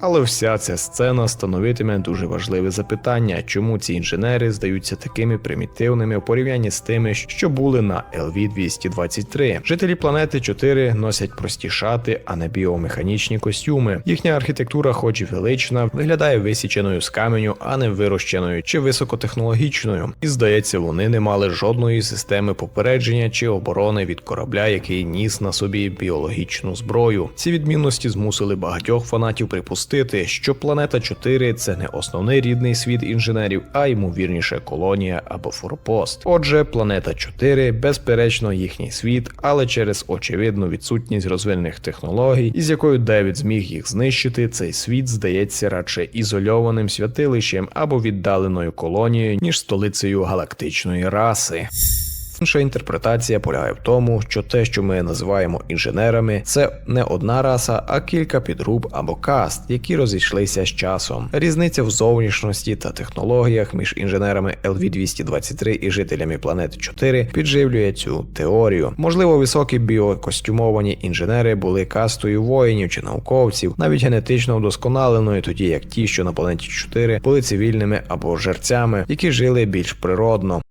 Але вся ця сцена становитиме дуже важливе запитання, чому ці інженери здаються такими примітивними у порівнянні з тими, що були на LV-223. Жителі планети 4 носять прості шати, а не біомеханічні костюми. Їхня архітектура, хоч і велична, виглядає висіченою з каменю, а не вирощеною чи високотехнологічною. І здається, вони не мали жодної системи попередження чи оборони від корабля, який ніс на собі біологічну зброю. Ці відмінності змусили багатьох фанатів припустити, що планета 4 це не основний рідний світ інженерів, а ймовірніше колонія або форпост. Отже, планета 4 безперечно їхній світ, але через очевидну відсутність розвинених технологій, із якою Девід зміг їх знищити, цей світ здається радше ізольованим святилищем або віддаленою колонією, ніж столицею галактичної раси. Інша інтерпретація полягає в тому, що те, що ми називаємо інженерами, це не одна раса, а кілька підгруп або каст, які розійшлися з часом. Різниця в зовнішності та технологіях між інженерами LV-223 і жителями планети 4 підживлює цю теорію. Можливо, високі біокостюмовані інженери були кастою воїнів чи науковців, навіть генетично вдосконаленою, тоді як ті, що на планеті 4 були цивільними або жерцями, які жили більш природно.